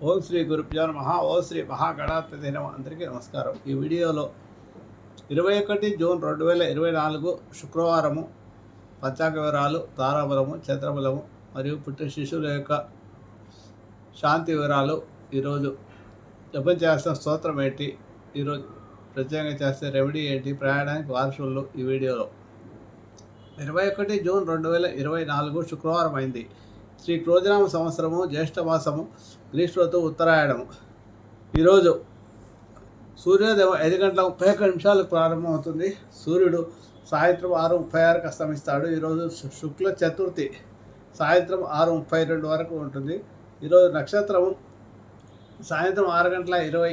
ఓం శ్రీ గురుభ్యో మహా ఓం శ్రీ మహాగణాధిపతి నమ అందరికీ నమస్కారం. ఈ వీడియోలో ఇరవై ఒకటి జూన్ రెండు వేల ఇరవై నాలుగు శుక్రవారము పంచాంగ వివరాలు తారాబలము చంద్రబలము మరియు పుట్టిన శిశువుల యొక్క శాంతి వివరాలు ఈరోజు జపం చేసిన స్తోత్రం ఏంటి? ఈరోజు ప్రత్యేకంగా చేస్తే రెమెడీ ఏంటి? ప్రయాణానికి వారసులు ఈ వీడియోలో. ఇరవై ఒకటి జూన్ రెండు వేల ఇరవై నాలుగు శుక్రవారం అయింది. శ్రీ క్రోజనామ సంవత్సరము జ్యేష్ఠమాసము గ్రీష్మ ఋతువు ఉత్తరాయణము. ఈరోజు సూర్యోదయం ఐదు గంటల ముప్పై ఒక్క నిమిషాలకు ప్రారంభమవుతుంది. సూర్యుడు సాయంత్రం ఆరు ముప్పై ఆరుకు అస్తమిస్తాడు. ఈరోజు శుక్ల చతుర్థి సాయంత్రం ఆరు ముప్పై రెండు వరకు ఉంటుంది. ఈరోజు నక్షత్రము సాయంత్రం ఆరు గంటల ఇరవై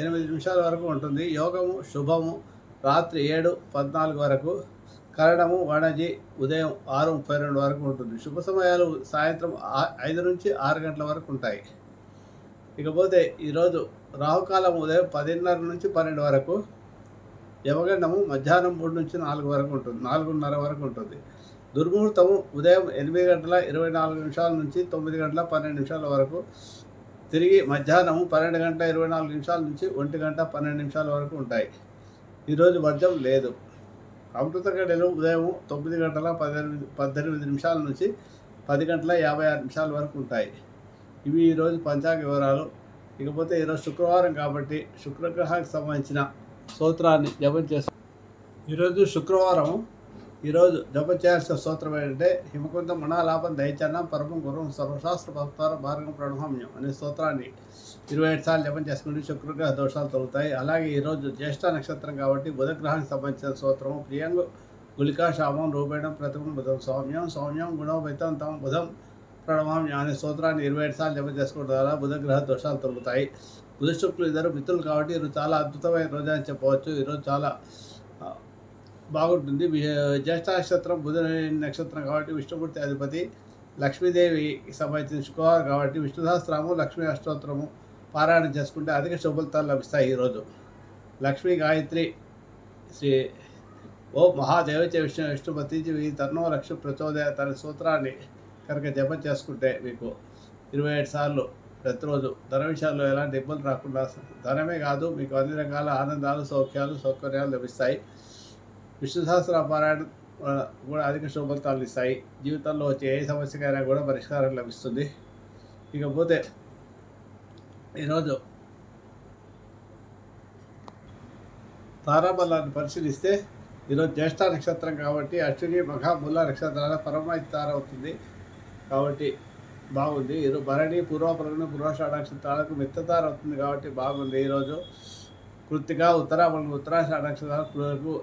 ఎనిమిది నిమిషాల వరకు ఉంటుంది. యోగము శుభము రాత్రి ఏడు పద్నాలుగు వరకు కరణము వణజి ఉదయం ఆరు ముప్పై రెండు వరకు ఉంటుంది. శుభ సమయాలు సాయంత్రం ఆ- ఐదు నుంచి ఆరు గంటల వరకు ఉంటాయి. ఇకపోతే ఈరోజు రాహుకాలం ఉదయం పదిన్నర నుంచి పన్నెండు వరకు యమగండము మధ్యాహ్నం మూడు నుంచి నాలుగు వరకు ఉంటుంది నాలుగున్నర వరకు ఉంటుంది. దుర్ముహూర్తము ఉదయం ఎనిమిది గంటల ఇరవై నాలుగు నిమిషాల నుంచి తొమ్మిది గంటల పన్నెండు నిమిషాల వరకు తిరిగి మధ్యాహ్నం పన్నెండు గంటల ఇరవై నాలుగు నిమిషాల నుంచి ఒంటి గంట పన్నెండు నిమిషాల వరకు ఉంటాయి. ఈరోజు వర్జం లేదు. అమృత గడియలు ఉదయం తొమ్మిది గంటల పద్దెనిమిది పద్దెనిమిది నిమిషాల నుంచి పది గంటల యాభై ఆరు నిమిషాల వరకు ఉంటాయి. ఇవి ఈరోజు పంచాంగ వివరాలు. ఇకపోతే ఈరోజు శుక్రవారం కాబట్టి శుక్రగ్రహానికి సంబంధించిన స్తోత్రాన్ని జపం చేస్తాం ఈరోజు శుక్రవారం ఈరోజు జపం చేయాల్సిన స్తోత్రం ఏంటంటే హిమకుంత మణాలాపం దయచన్నం పరమం గురం సర్వశాస్త్ర భక్తార భార్గం ప్రణహామ్యం అనే స్తోత్రాన్ని ఇరవై ఏడు సార్లు జపం చేసుకుంటే శుక్రగ్రహ దోషాలు తొలుగుతాయి. అలాగే ఈరోజు జ్యేష్ఠ నక్షత్రం కాబట్టి బుధగ్రహానికి సంబంధించిన స్తోత్రము ప్రియంగు గులికా శామం రూపేణం ప్రతిమం బుధం సౌమ్యం సౌమ్యం గుణోపైతం తమ బుధం ప్రణమామ్యం అనే స్తోత్రాన్ని ఇరవై ఏడు సార్లు జపం చేసుకోవడం ద్వారా బుధగ్రహ దోషాలు తొలుగుతాయి. బుధ శుక్లు ఇద్దరు మిత్రులు కాబట్టి ఈరోజు చాలా అద్భుతమైన రోజు అని చెప్పవచ్చు. ఈరోజు చాలా బాగుంటుంది. వి- జ్యేష్ఠ నక్షత్రం బుధ నక్షత్రం కాబట్టి విష్ణుమూర్తి అధిపతి లక్ష్మీదేవికి సంబంధించిన శుక్రవారం కాబట్టి విష్ణు సహస్రము లక్ష్మీ అష్టోత్తరము పారాయణం చేసుకుంటే అధిక శుభఫలితాలు లభిస్తాయి ఈరోజు లక్ష్మీ గాయత్రి శ్రీ ఓ మహాదేవచ విష్ణు విష్ణుపతి తన్నో లక్ష్మి ప్రచోదయ తన సూత్రాన్ని కనుక జపం చేసుకుంటే మీకు ఇరవై ఏడు సార్లు ప్రతిరోజు ధన విషయాల్లో ఎలాంటి ఇబ్బంది రాకుండా ధనమే కాదు మీకు అన్ని రకాల ఆనందాలు సౌఖ్యాలు సౌకర్యాలు లభిస్తాయి. విష్ణు సహస్ర పారాయణ కూడా అధిక శుభఫలితాలు ఇస్తాయి. జీవితంలో వచ్చే ఏ సమస్యకైనా కూడా పరిష్కారం లభిస్తుంది. ఇకపోతే ఈరోజు తారాబలాన్ని పరిశీలిస్తే ఈరోజు జ్యేష్ఠ నక్షత్రం కాబట్టి అశ్విని మఖ మూల నక్షత్రాల పరమాయి తార అవుతుంది. కాబట్టి బాగుంది. ఈరోజు భరణి పూర్వపరణ పూర్వాషాఢ నక్షత్రాలకు మిత్తతార అవుతుంది కాబట్టి బాగుంది. ఈరోజు కృతిగా ఉత్తరాబలం ఉత్తరాషాఢ నక్షత్రాలకు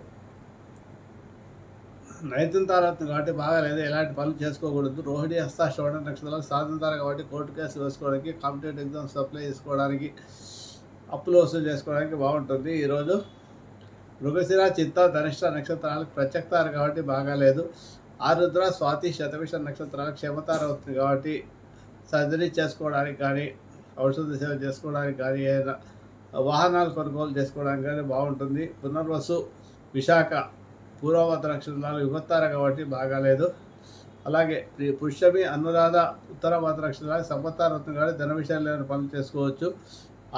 నైతం తారత్వం కాబట్టి బాగాలేదు ఎలాంటి పనులు చేసుకోకూడదు. రోహిణి హస్త శ్రవణ నక్షత్రాలు సాధన కాబట్టి కోర్టు కేసు వేసుకోవడానికి కాంపిటేటివ్ ఎగ్జామ్స్ అప్లై చేసుకోవడానికి అప్పులు వసూలు చేసుకోవడానికి బాగుంటుంది. ఈరోజు మృగశిర చిత్త ధనిష్ట నక్షత్రాలకు ప్రత్యక్తారు కాబట్టి బాగాలేదు ఆరుద్ర స్వాతి శతవిష నక్షత్రాలు క్షమతార అవుతుంది కాబట్టి సర్జరీ చేసుకోవడానికి కానీ ఔషధ సేవ చేసుకోవడానికి కానీ ఏదైనా వాహనాలు కొనుగోలు చేసుకోవడానికి కానీ బాగుంటుంది. పునర్వసు విశాఖ పూర్వవత నక్షత్రాలు విభత్తార కాబట్టి బాగాలేదు అలాగే పుష్యమి అనురాధ ఉత్తరవత నక్షత్రాలు సంపత్తార అవుతుంది కాబట్టి ధన విషయాలు ఏమైనా పనులు చేసుకోవచ్చు.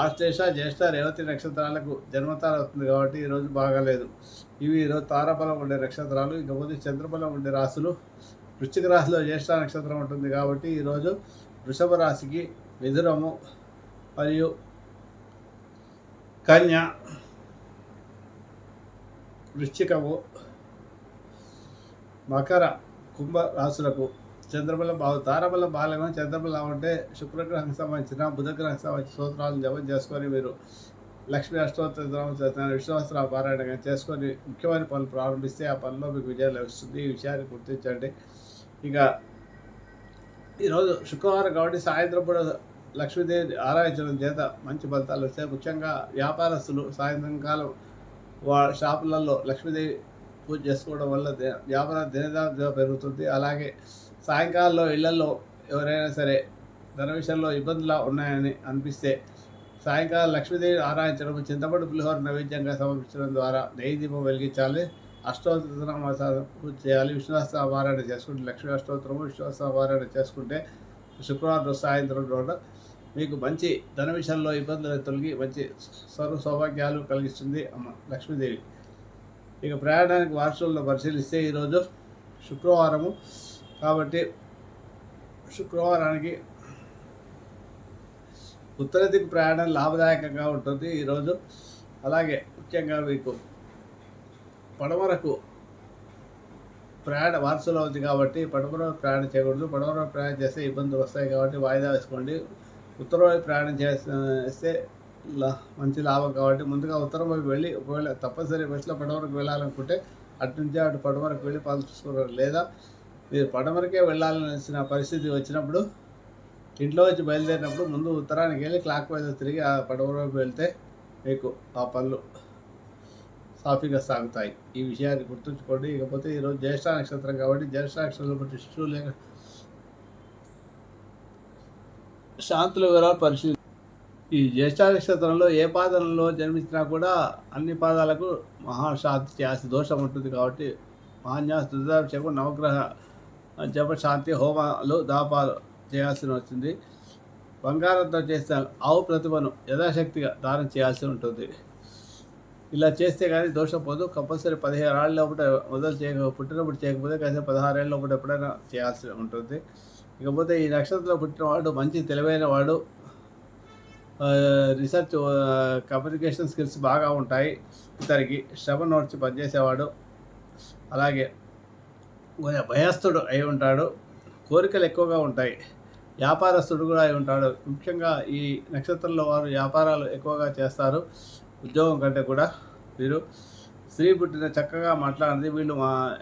ఆశ్లేష జ్యేష్ఠ రేవతి నక్షత్రాలకు జన్మతార అవుతుంది కాబట్టి ఈరోజు బాగాలేదు ఇవి ఈరోజు తారాబలం ఉండే నక్షత్రాలు ఇకపోతే చంద్రబలం ఉండే రాశులు. వృశ్చిక రాశిలో జ్యేష్ఠ నక్షత్రం ఉంటుంది కాబట్టి ఈరోజు వృషభ రాశికి మిథునము మరియు కన్య వృశ్చికము మకర కుంభ రాశులకు చంద్రబలం బాగు తారబలం బాగా చంద్రబలం ఉంటే శుక్రగ్రహం సంబంధించిన బుధగ్రహం సంబంధించిన సూత్రాలను జపం చేసుకొని మీరు లక్ష్మీ అష్టోత్తరం విశ్వాసరావ పారాయణ చేసుకొని ముఖ్యమైన పనులు ప్రారంభిస్తే ఆ పనిలో మీకు విజయం లభిస్తుంది. ఈ విషయాన్ని గుర్తించండి. ఇక ఈరోజు శుక్రవారం కాబట్టి సాయంత్రం కూడా లక్ష్మీదేవి ఆరాధించడం చేత మంచి ఫలితాలు వస్తాయి. ముఖ్యంగా వ్యాపారస్తులు సాయంత్రం కాలం వా షాపులలో లక్ష్మీదేవి పూజ చేసుకోవడం వల్ల దే- వ్యాపారం దినదాగా పెరుగుతుంది. అలాగే సాయంకాలంలో ఇళ్ళలో ఎవరైనా సరే ధన విషయంలో ఇబ్బందులు ఉన్నాయని అనిపిస్తే సాయంకాలం లక్ష్మీదేవి ఆరాధించడం చింతపండు పులిహోర నైవేద్యంగా సమర్పించడం ద్వారా నెయ్యి దీపం వెలిగించాలి. అష్టోత్తరం పూజ చేయాలి. విశ్వాస చేసుకుంటే లక్ష్మీ అష్టోత్తరము విశ్వాస చేసుకుంటే శుక్రవారం సాయంత్రం రోజు మీకు మంచి ధన విషయంలో ఇబ్బందులు తొలగి మంచి సర్వ సౌభాగ్యాలు కలిగిస్తుంది అమ్మ లక్ష్మీదేవి. ఇక ప్రయాణానికి వారసులను పరిశీలిస్తే ఈరోజు శుక్రవారము. కాబట్టి శుక్రవారానికి ఉత్తర దిక్కు ప్రయాణం లాభదాయకంగా ఉంటుంది ఈరోజు. అలాగే ముఖ్యంగా మీకు పడమరకు ప్రయాణ వారసులు అవుతుంది కాబట్టి పడమర ప్రయాణం చేయకూడదు. పడమర ప్రయాణం చేస్తే ఇబ్బందులు వస్తాయి కాబట్టి వాయిదా వేసుకోండి. ఉత్తర ప్రయాణం చేస్తే మంచి లాభం కాబట్టి ముందుగా ఉత్తరం వైపు వెళ్ళి ఒకవేళ తప్పనిసరి బస్సులో పడమరకు వెళ్ళాలనుకుంటే అటు నుంచి అటు పడమరకు వెళ్ళి పాలు చూసుకున్నారు లేదా మీరు పడమరకే వెళ్ళాలనిసిన పరిస్థితి వచ్చినప్పుడు ఇంట్లో వచ్చి బయలుదేరినప్పుడు ముందు ఉత్తరానికి వెళ్ళి క్లాక్ వైజ్ తిరిగి ఆ పడమర వైపు వెళ్తే మీకు ఆ పనులు సాఫీగా సాగుతాయి. ఈ విషయాన్ని గుర్తుంచుకోండి. ఇకపోతే ఈరోజు జ్యేష్ఠ నక్షత్రం కాబట్టి జ్యేష్ఠ నక్షత్రం బట్టి శిశువు లేక శాంతుల వివరాలు పరిశీలి ఈ జ్యేష్ఠ నక్షత్రంలో ఏ పాదంలో జన్మించినా కూడా అన్ని పాదాలకు మహాశాంతి చేయాల్సిన దోషం ఉంటుంది కాబట్టి మహాన్యాస దుర్దాభిషేకం నవగ్రహ జప శాంతి హోమాలు దాపాలు చేయాల్సి వచ్చింది. బంగారంతో చేసిన ఆవు ప్రతిభను యథాశక్తిగా దానం చేయాల్సి ఉంటుంది. ఇలా చేస్తే కానీ దోషం పోదు. కంపల్సరీ పదిహేను ఏళ్ళ లోపల మొదలు చేయక పుట్టినప్పుడు చేయకపోతే కనీసం పదహారు ఏళ్ళ లోపల ఎప్పుడైనా చేయాల్సి ఉంటుంది. ఇకపోతే ఈ నక్షత్రంలో పుట్టినవాడు మంచి తెలివైన వాడు. రీసెర్చ్ కమ్యూనికేషన్ స్కిల్స్ బాగా ఉంటాయి. ఇతనికి శ్రమ నోడ్చి పనిచేసేవాడు. అలాగే కొంచెం భయస్థుడు అయి ఉంటాడు. కోరికలు ఎక్కువగా ఉంటాయి. వ్యాపారస్తుడు కూడా అయి ఉంటాడు. ముఖ్యంగా ఈ నక్షత్రంలో వారు వ్యాపారాలు ఎక్కువగా చేస్తారు. ఉద్యోగం కంటే కూడా వీరు స్త్రీ పుట్టిన చక్కగా మాట్లాడింది. వీళ్ళు మా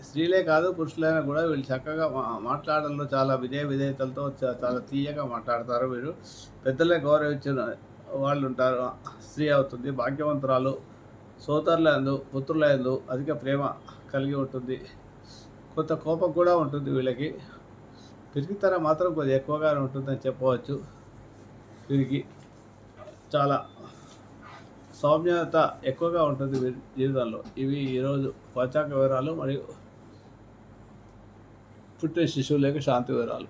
స్త్రీలే కాదు పురుషులైనా కూడా వీళ్ళు చక్కగా మా- మాట్లాడడంలో చాలా విజయ విధేయతలతో చాలా తీయగా మాట్లాడతారు వీరు. పెద్దలే గౌరవించిన వాళ్ళు ఉంటారు. స్త్రీ అవుతుంది భాగ్యవంతురాలు సోదరులందు పుత్రులందు అధిక ప్రేమ కలిగి ఉంటుంది. కొంత కోపం కూడా ఉంటుంది వీళ్ళకి. పిరికితనం మాత్రం కొద్దిగా ఎక్కువగానే ఉంటుందని చెప్పవచ్చు వీరికి. చాలా సౌమ్యత ఎక్కువగా ఉంటుంది వీరి జీవితంలో ఇవి ఈరోజు పంచాంగ వివరాలు మరియు పుట్టిన శిశువుల యొక్క శాంతి వివరాలు.